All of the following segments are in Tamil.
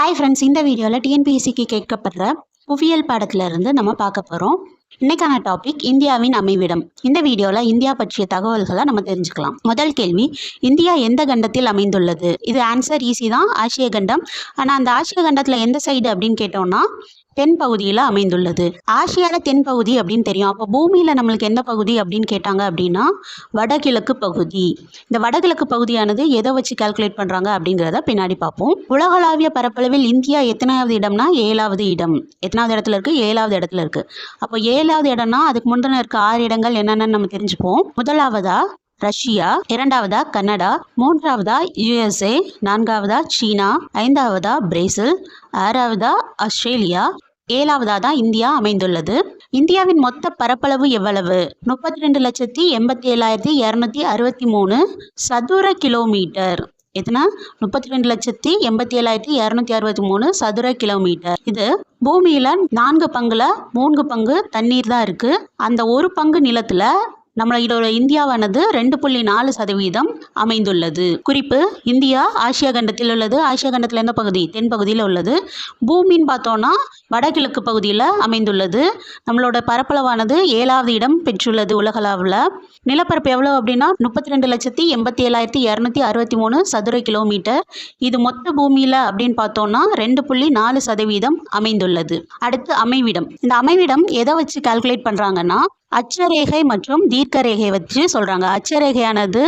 ஹாய் ஃப்ரெண்ட்ஸ் இந்த வீடியோவில் டிஎன்பிஎஸ்சிக்கு கேட்கப்படுற புவியியல் பாடத்திலிருந்து நம்ம பார்க்க போகிறோம் இன்னைக்கான டாபிக் இந்தியாவின் அமைவிடம். இந்த வீடியோவில் இந்தியா பற்றிய தகவல்களை நம்ம தெரிஞ்சுக்கலாம். முதல் கேள்வி இந்தியா எந்த கண்டத்தில் அமைந்துள்ளது? இது ஆன்சர் ஈஸி தான் ஆசிய கண்டம். ஆனால் அந்த ஆசிய கண்டத்தில் எந்த சைடு அப்படின்னு கேட்டோம்னா தென் பகுதியில் அமைந்துள்ளது. ஆசியாவில் தென்பகுதி அப்படின்னு தெரியும். அப்போ பூமியில் நம்மளுக்கு எந்த பகுதி அப்படின்னு கேட்டாங்க அப்படின்னா வடகிழக்கு பகுதி. இந்த வடகிழக்கு பகுதியானது எதை வச்சு கால்குலேட் பண்ணுறாங்க அப்படிங்கிறத பின்னாடி பார்ப்போம். உலகளாவிய பரப்பளவில் இந்தியா எத்தனாவது இடம்னா ஏழாவது இடம். எத்தனாவது இடத்துல இருக்குது ஏழாவது இடத்துல இருக்குது அப்போ ஏழாவது இடம்னா அதுக்கு முந்தின இருக்க ஆறு இடங்கள் என்னென்னு நம்ம தெரிஞ்சுப்போம். முதலாவதா ரஷ்யா இரண்டாவதா கனடா மூன்றாவதா யுஎஸ்ஏ நான்காவதா சீனா ஐந்தாவதா பிரேசில் ஆறாவதா ஆஸ்திரேலியா ஏழாவதாக தான் இந்தியா அமைந்துள்ளது. இந்தியாவின் மொத்த பரப்பளவு எவ்வளவு? முப்பத்தி ரெண்டு லட்சத்தி எண்பத்தி ஏழாயிரத்தி இரநூத்தி அறுபத்தி மூணு சதுர கிலோமீட்டர். எத்தனை முப்பத்தி ரெண்டு லட்சத்தி எண்பத்தி ஏழாயிரத்தி இரநூத்தி அறுபத்தி மூணு சதுர கிலோமீட்டர். இது பூமியில் நான்கு பங்குல மூன்று பங்கு தண்ணீர் தான் இருக்குது அந்த ஒரு பங்கு நிலத்தில் நம்மளோட இந்தியாவானது ரெண்டு புள்ளி நாலு சதவீதம் அமைந்துள்ளது. குறிப்பு இந்தியா ஆசியா கண்டத்தில் உள்ளது. ஆசியா கண்டத்தில் எந்த பகுதி? தென் பகுதியில் உள்ளது. பூமின்னு பார்த்தோன்னா வடகிழக்கு பகுதியில் அமைந்துள்ளது. நம்மளோட பரப்பளவானது ஏழாவது இடம் பெற்றுள்ளது உலகளவில். நிலப்பரப்பு எவ்வளோ அப்படின்னா முப்பத்தி ரெண்டு லட்சத்தி எண்பத்தி ஏழாயிரத்தி இரநூத்தி அறுபத்தி மூணு சதுர கிலோமீட்டர். இது மொத்த பூமியில் அப்படின்னு பார்த்தோன்னா ரெண்டு புள்ளி நாலு சதவீதம் அமைந்துள்ளது. அடுத்து அமைவிடம். இந்த அமைவிடம் எதை வச்சு கால்குலேட் பண்ணுறாங்கன்னா அச்சரேகை மற்றும் தீர்க்கரேகை வச்சு சொல்கிறாங்க அச்சரேகையானது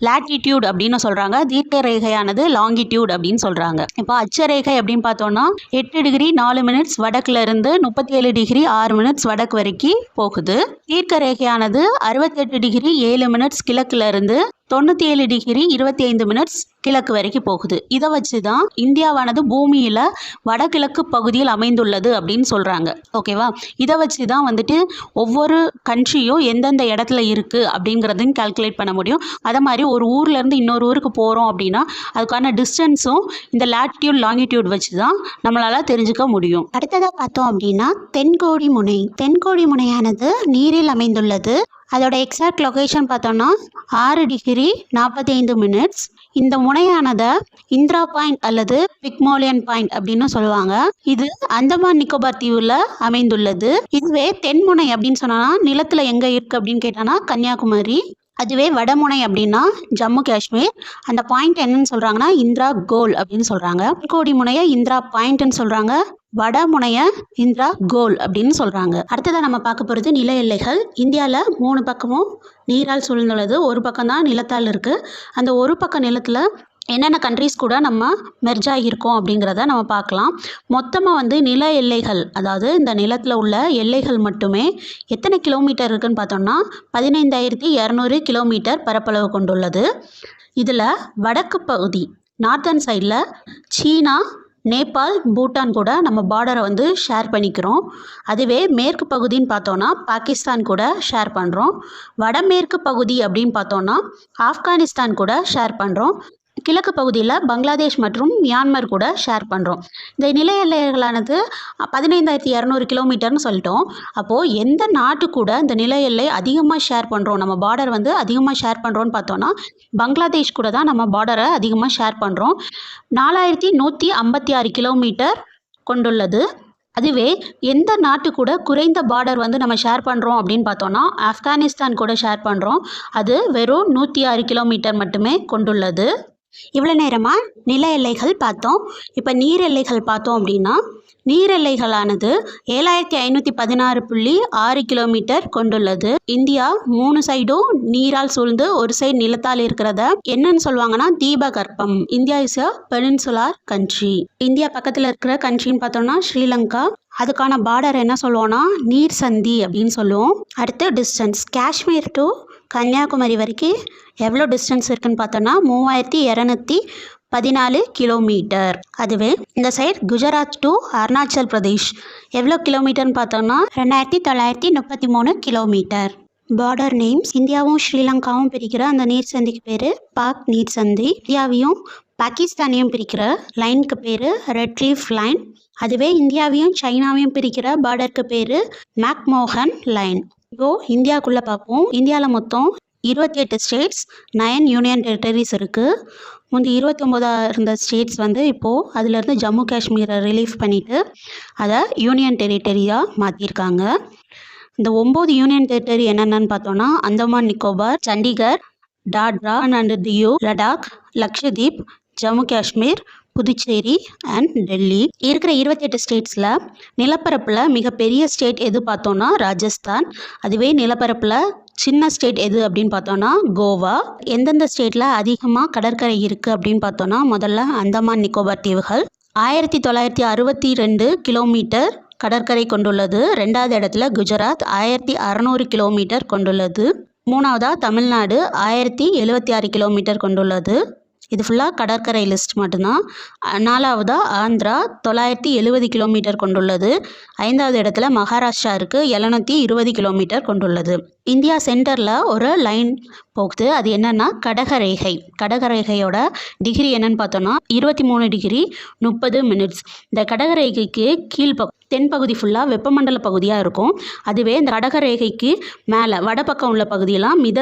லாட்டிடியூட் அப்படின்னு சொல்கிறாங்க தீர்க்க ரேகையானது லாங்கிடியூட் அப்படின்னு சொல்கிறாங்க இப்போ அச்சரேகை அப்படின்னு பார்த்தோன்னா எட்டு டிகிரி நாலு மினிட்ஸ் வடக்குல இருந்து முப்பத்தி ஏழு டிகிரி ஆறு மினிட்ஸ் வடக்கு வரைக்கும் போகுது. தீர்க்க ரேகையானது அறுபத்தெட்டு டிகிரி ஏழு மினிட்ஸ் கிழக்குல இருந்து தொண்ணூற்றி ஏழு டிகிரி இருபத்தி ஐந்து மினிட்ஸ் கிழக்கு வரைக்கும் போகுது. இதை வச்சு தான் இந்தியாவானது பூமியில் வடகிழக்கு பகுதியில் அமைந்துள்ளது அப்படின்னு சொல்கிறாங்க ஓகேவா இதை வச்சு தான் வந்துட்டு ஒவ்வொரு கண்ட்ரியும் எந்தெந்த இடத்துல இருக்குது அப்படிங்கிறதையும் கால்குலேட் பண்ண முடியும். அதே மாதிரி ஒரு ஊர்லேருந்து இன்னொரு ஊருக்கு போகிறோம் அப்படின்னா அதுக்கான டிஸ்டன்ஸும் இந்த லாட்டிடியூட் லாங்கிடியூட் வச்சு தான் நம்மளால் தெரிஞ்சுக்க முடியும். அடுத்ததாக பார்த்தோம் அப்படின்னா தென்கோடி முனை. தென்கோடி முனையானது நீரில் அமைந்துள்ளது. அதோட எக்ஸாக்ட் லொக்கேஷன் பார்த்தோன்னா ஆறு டிகிரி நாற்பத்தி ஐந்து மினிட்ஸ் இந்த முனையானதை இந்திரா பாயிண்ட் அல்லது பிக்மோலியன் பாயிண்ட் அப்படின்னு சொல்லுவாங்க. இது அந்தமான் நிக்கோபார் தீவில் அமைந்துள்ளது. இதுவே தென்முனை அப்படின்னு சொன்னா நிலத்தில் எங்கே இருக்குது அப்படின்னு கேட்டானா கன்னியாகுமரி. அதுவே வடமுனை அப்படின்னா ஜம்மு காஷ்மீர். அந்த பாயிண்ட் என்னன்னு சொல்கிறாங்கன்னா இந்திரா கோல் அப்படின்னு சொல்கிறாங்க கோடி முனையை இந்திரா பாயிண்ட்னு சொல்கிறாங்க வடமுனைய இந்திரா கோல் அப்படின்னு சொல்கிறாங்க அடுத்ததாக நம்ம பார்க்க போகிறது நில எல்லைகள். இந்தியாவில் மூணு பக்கமும் நீரால் சூழ்ந்துள்ளது. ஒரு பக்கம் தான் நிலத்தால் இருக்குது அந்த ஒரு பக்கம் நிலத்தில் என்னென்ன கண்ட்ரிஸ் கூட நம்ம மெர்ஜ் ஆகியிருக்கோம் அப்படிங்கிறத நம்ம பார்க்கலாம். மொத்தமாக வந்து நில எல்லைகள் அதாவது இந்த நிலத்தில் உள்ள எல்லைகள் மட்டுமே எத்தனை கிலோமீட்டர் இருக்குன்னு பார்த்தோம்னா பதினைந்தாயிரத்தி இரநூறு கிலோமீட்டர் பரப்பளவு கொண்டுள்ளது. இதில் வடக்கு பகுதி நார்த்தன் சைடில் சீனா நேபாள் பூட்டான் கூட நம்ம பார்டரை வந்து ஷேர் பண்ணிக்கிறோம். அதுவே மேற்கு பகுதின்னு பார்த்தோன்னா பாகிஸ்தான் கூட ஷேர் பண்ணுறோம் வடமேற்கு பகுதி அப்படின்னு பார்த்தோன்னா ஆப்கானிஸ்தான் கூட ஷேர் பண்ணுறோம் கிழக்கு பகுதியில் பங்களாதேஷ் மற்றும் மியான்மர் கூட ஷேர் பண்ணுறோம் இந்த நில எல்லைகளானது பதினைந்தாயிரத்தி இரநூறு கிலோமீட்டர்னு சொல்லிட்டோம். அப்போது எந்த நாட்டு கூட இந்த நில எல்லை அதிகமாக ஷேர் பண்ணுறோம் நம்ம பார்டர் வந்து அதிகமாக ஷேர் பண்ணுறோன்னு பார்த்தோன்னா பங்களாதேஷ் கூட தான் நம்ம பார்டரை அதிகமாக ஷேர் பண்ணுறோம் நாலாயிரத்தி நூற்றி ஐம்பத்தி ஆறு கிலோமீட்டர் கொண்டுள்ளது. அதுவே எந்த நாட்டு கூட குறைந்த பார்டர் வந்து நம்ம ஷேர் பண்ணுறோம் அப்படின்னு பார்த்தோன்னா ஆப்கானிஸ்தான் கூட ஷேர் பண்ணுறோம் அது வெறும் நூற்றி ஆறு கிலோமீட்டர் மட்டுமே கொண்டுள்ளது. இவ்வளோ நேரமாக நில எல்லைகள் பார்த்தோம். இப்போ நீர் எல்லைகள் பார்த்தோம் அப்படின்னா நீர் எல்லைகளானது ஏழாயிரத்தி ஐநூற்றி பதினாறு புள்ளி ஆறு கிலோமீட்டர் கொண்டுள்ளது. இந்தியா மூணு சைடும் நீரால் சூழ்ந்து ஒரு சைடு நிலத்தால் இருக்கிறத என்னன்னு சொல்லுவாங்கன்னா தீபகற்பம். India is a peninsular country India பக்கத்தில் இருக்கிற கண்ட்ரின்னு பார்த்தோம்னா ஸ்ரீலங்கா. அதுக்கான பார்டர் என்ன சொல்லுவோம்னா நீர் சந்தி அப்படின்னு சொல்லுவோம். அடுத்து டிஸ்டன்ஸ் காஷ்மீர் டு கன்னியாகுமரி வரைக்கும் எவ்வளோ டிஸ்டன்ஸ் இருக்குன்னு பார்த்தோன்னா மூவாயிரத்தி இரநூத்தி பதினாலு கிலோமீட்டர் அதுவே இந்த சைடு குஜராத் டு அருணாச்சல் பிரதேஷ். எவ்வளோ கிலோமீட்டர்னு பார்த்தோம்னா ரெண்டாயிரத்தி தொள்ளாயிரத்தி முப்பத்தி மூணு கிலோமீட்டர் பார்டர் நேம்ஸ் இந்தியாவும் ஸ்ரீலங்காவும் பிரிக்கிற அந்த நீர் சந்திக்கு பேர் பாக் நீர் சந்தி. இந்தியாவையும் பாகிஸ்தானையும் பிரிக்கிற லைனுக்கு பேர் ரெட் லீஃப் லைன் அதுவே இந்தியாவையும் சைனாவையும் பிரிக்கிற பார்டருக்கு பேர் மேக்மோகன் லைன் இப்போ இந்தியாவுக்குள்ளே பார்ப்போம் இந்தியாவில் மொத்தம் இருபத்தி எட்டு ஸ்டேட்ஸ் நயன் யூனியன் டெரிட்டரிஸ் இருக்குது முந்தி இருபத்தொம்போதாக இருந்த ஸ்டேட்ஸ் வந்து இப்போது அதிலேருந்து ஜம்மு காஷ்மீரை ரிலீஃப் பண்ணிவிட்டு அதை யூனியன் டெரிட்டரியாக மாற்றிருக்காங்க இந்த ஒம்பது யூனியன் டெரிட்டரி என்னென்னு பார்த்தோன்னா அந்தமான் நிக்கோபார் சண்டிகர் டாட்ரா அண்ட் தியூ லடாக் லக்ஷதீப் ஜம்மு காஷ்மீர் புதுச்சேரி அண்ட் டெல்லி. இருக்கிற இருபத்தெட்டு ஸ்டேட்ஸில் நிலப்பரப்பில் மிகப்பெரிய ஸ்டேட் எது பார்த்தோன்னா ராஜஸ்தான். அதுவே நிலப்பரப்பில் சின்ன ஸ்டேட் எது அப்படின்னு பார்த்தோன்னா கோவா. எந்தெந்த ஸ்டேட்டில் அதிகமாக கடற்கரை இருக்குது அப்படின்னு பார்த்தோன்னா முதல்ல அந்தமான் நிக்கோபார் தீவுகள். ஆயிரத்தி தொள்ளாயிரத்தி அறுபத்தி ரெண்டு கிலோமீட்டர் கடற்கரை கொண்டுள்ளது. ரெண்டாவது இடத்துல குஜராத் ஆயிரத்தி அறநூறு கிலோமீட்டர் கொண்டுள்ளது. மூணாவதாக தமிழ்நாடு ஆயிரத்தி எழுபத்தி ஆறு கிலோமீட்டர் கொண்டுள்ளது. இது ஃபுல்லாக கடற்கரை லிஸ்ட் மட்டும்தான். நாலாவதாக ஆந்திரா தொள்ளாயிரத்தி எழுபது கிலோமீட்டர் கொண்டுள்ளது. ஐந்தாவது இடத்துல மகாராஷ்டிரா இருக்குது எழுநூற்றி இருபது கிலோமீட்டர் கொண்டுள்ளது. இந்தியா சென்டரில் ஒரு லைன் போகுது. அது என்னென்னா கடகரேகை. கடகரேகையோட டிகிரி என்னன்னு பார்த்தோன்னா இருபத்தி மூணு டிகிரி முப்பது மினிட்ஸ் இந்த கடகரேகைக்கு கீழ்ப்ப தென்பகுதி ஃபுல்லாக வெப்பமண்டல பகுதியாக இருக்கும். அதுவே இந்த கடகரேகைக்கு மேலே வடபக்கம் உள்ள பகுதியெல்லாம் மித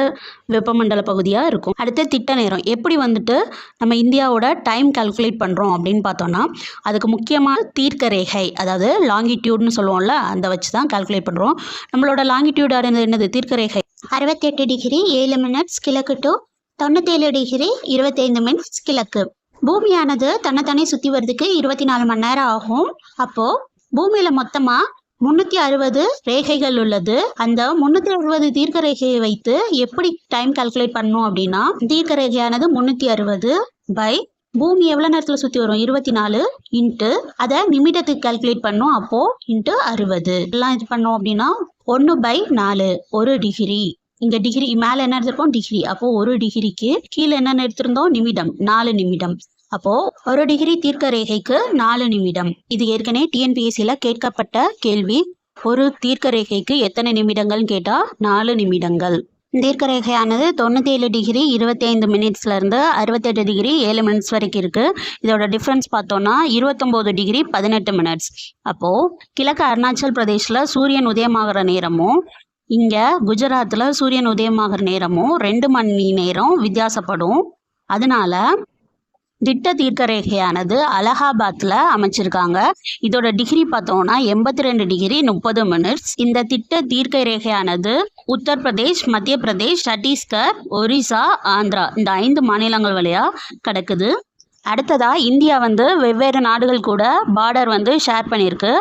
வெப்பமண்டல பகுதியாக இருக்கும். அடுத்து திட்ட நேரம். எப்படி வந்துட்டு நம்ம இந்தியாவோட டைம் கால்குலேட் பண்ணுறோம் அப்படின்னு பார்த்தோன்னா அதுக்கு முக்கியமான தீர்க்க ரேகை அதாவது லாங்கிடியூட்னு சொல்லுவோம்ல அந்த வச்சு தான் கால்குலேட் பண்ணுறோம் நம்மளோட லாங்கிடியூட் என்னது? தீர்க்க ரேகை அறுபத்தெட்டு டிகிரி ஏழு மினிட்ஸ் கிழக்கு டு தொண்ணூத்தேழு டிகிரி இருபத்தைந்து மினிட்ஸ் கிழக்கு. பூமியானது தன்னைத்தானே சுற்றி வர்றதுக்கு இருபத்தி நாலு மணி நேரம் ஆகும். அப்போது பூமியில் மொத்தமாக முந்நூற்றி அறுபது ரேகைகள் உள்ளது. அந்த முந்நூற்றி அறுபது தீர்க்க ரேகையை வைத்து எப்படி டைம் கால்குலேட் பண்ணும் அப்படின்னா தீர்க்க ரேகையானது முந்நூற்றி அறுபது பை பூமி எவ்வளோ நேரத்தில் சுற்றி வரும்? இருபத்தி நாலு இன்ட்டு அதை நிமிடத்துக்கு கால்குலேட் பண்ணோம். அப்போது இன்ட்டு அறுபது. எல்லாம் இது பண்ணோம் அப்படின்னா ஒன்று பை நாலு ஒரு டிகிரி. இங்கே டிகிரி மேலே என்ன எடுத்திருப்போம் டிகிரி. அப்போது ஒரு டிகிரிக்கு கீழே என்னென்ன எடுத்திருந்தோம்? நிமிடம். நாலு நிமிடம். அப்போது ஒரு டிகிரி தீர்க்க ரேகைக்கு நாலு நிமிடம். இது ஏற்கனவே டிஎன்பிஎஸ்சியில் கேட்கப்பட்ட கேள்வி. ஒரு தீர்க்க ரேகைக்கு எத்தனை நிமிடங்கள்னு கேட்டால் நாலு நிமிடங்கள். தீர்க்கரேகையானது தொண்ணூற்றி ஏழு டிகிரி இருபத்தி ஐந்து மினிட்ஸ்லேருந்து அறுபத்தெட்டு டிகிரி ஏழு மினிட்ஸ் வரைக்கும் இருக்குது இதோட டிஃப்ரென்ஸ் பார்த்தோன்னா இருபத்தொம்போது டிகிரி பதினெட்டு மினிட்ஸ். அப்போது கிழக்கு அருணாச்சல் பிரதேஷில் சூரியன் உதயமாகிற நேரமும் இங்கே குஜராத்தில் சூரியன் உதயமாகிற நேரமும் ரெண்டு மணி நேரம் வித்தியாசப்படும். அதனால திட்ட தீர்க்க ரேகையானது அலகாபாத்தில் அமைச்சிருக்காங்க. இதோட டிகிரி பார்த்தோம்னா எண்பத்தி ரெண்டு டிகிரி முப்பது மினிட்ஸ் இந்த திட்ட தீர்க்க ரேகையானது உத்தரப்பிரதேஷ் மத்திய பிரதேஷ் சத்தீஸ்கர் ஒரிசா ஆந்திரா இந்த ஐந்து மாநிலங்கள் வழியாக கிடக்குது. அடுத்ததாக இந்தியா வந்து வெவ்வேறு நாடுகள் கூட பார்டர் வந்து ஷேர் பண்ணியிருக்கு.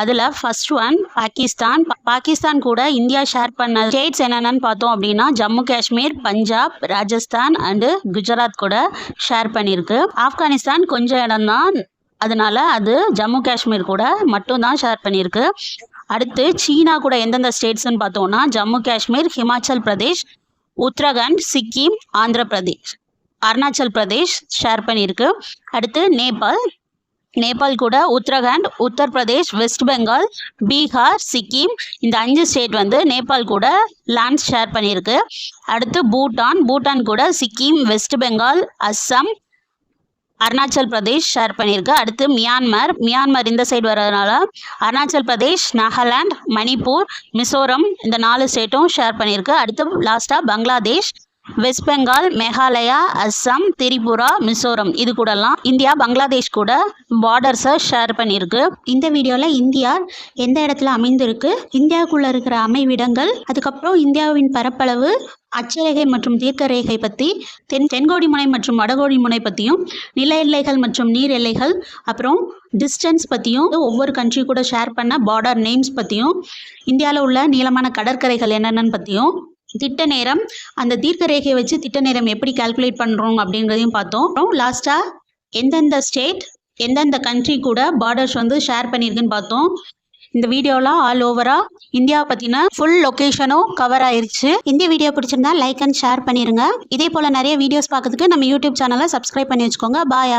அதில் ஃபர்ஸ்ட் ஒன் பாகிஸ்தான். பாகிஸ்தான் கூட இந்தியா ஷேர் பண்ண ஸ்டேட்ஸ் என்னென்னு பார்த்தோம் அப்படின்னா ஜம்மு காஷ்மீர் பஞ்சாப் ராஜஸ்தான் அண்டு குஜராத் கூட ஷேர் பண்ணியிருக்கு. ஆப்கானிஸ்தான் கொஞ்சம் இடம்தான். அதனால அது ஜம்மு காஷ்மீர் கூட மட்டும்தான் ஷேர் பண்ணியிருக்கு. அடுத்து சீனா கூட எந்தெந்த ஸ்டேட்ஸ்ன்னு பார்த்தோம்னா ஜம்மு காஷ்மீர் ஹிமாச்சல் பிரதேஷ் உத்தரகாண்ட் சிக்கிம் ஆந்திர பிரதேஷ். அருணாச்சல் பிரதேஷ் ஷேர் பண்ணியிருக்கு. அடுத்து நேபாள். நேபாள் கூட உத்தரகாண்ட் உத்தரப்பிரதேஷ் வெஸ்ட் பெங்கால் பீகார் சிக்கிம் இந்த அஞ்சு ஸ்டேட் வந்து நேபாள் கூட லேண்ட்ஸ் ஷேர் பண்ணியிருக்கு. அடுத்து பூட்டான் பூட்டான் கூட சிக்கிம் வெஸ்ட் பெங்கால் அஸ்ஸாம் அருணாச்சல் பிரதேஷ் ஷேர் பண்ணியிருக்கு. அடுத்து மியான்மர் மியான்மர் இந்த சைடு வர்றதுனால அருணாச்சல் பிரதேஷ் நாகாலாண்ட் மணிப்பூர் மிசோரம் இந்த நாலு ஸ்டேட்டும் ஷேர் பண்ணியிருக்கு. அடுத்து லாஸ்ட்டாக பங்களாதேஷ் வெஸ்ட் பெங்கால் மேகாலயா அஸ்ஸாம் திரிபுரா மிசோரம். இது கூடலாம் இந்தியா பங்களாதேஷ் கூட பார்டர்ஸை ஷேர் பண்ணியிருக்கு. இந்த வீடியோவில் இந்தியா எந்த இடத்துல அமைந்திருக்கு இந்தியாவுக்குள்ளே இருக்கிற அமைவிடங்கள் அதுக்கப்புறம் இந்தியாவின் பரப்பளவு அச்சரேகை மற்றும் தீர்க்க ரேகை பற்றி தென் தென்கோடி முனை மற்றும் வடகோடி முனை பற்றியும் நில எல்லைகள் மற்றும் நீர் எல்லைகள் அப்புறம் டிஸ்டன்ஸ் பற்றியும் ஒவ்வொரு கண்ட்ரி கூட ஷேர் பண்ண பார்டர் நேம்ஸ் பற்றியும் இந்தியாவில் உள்ள நீளமான கடற்கரைகள் என்னென்னு பற்றியும் திட்ட நேரம் அந்த தீர்க்க ரேகையை வச்சு திட்ட நேரம் எப்படி கால்குலேட் பண்ணுறோம் அப்படிங்கிறதையும் பார்த்தோம். அப்புறம் லாஸ்ட்டாக எந்தெந்த ஸ்டேட் எந்தெந்த கண்ட்ரி கூட பார்டர்ஸ் வந்து ஷேர் பண்ணியிருக்குன்னு பார்த்தோம். இந்த வீடியோலாம் ஆல் ஓவராக இந்தியாவை பற்றின ஃபுல் லொக்கேஷனும் கவர் ஆயிருச்சு. இந்த வீடியோ பிடிச்சிருந்தா லைக் அண்ட் ஷேர் பண்ணிடுங்க இதே போல் நிறைய வீடியோஸ் பார்க்கறதுக்கு நம்ம யூடியூப் சேனலை சப்ஸ்கிரைப் பண்ணி வச்சுக்கோங்க. பாய்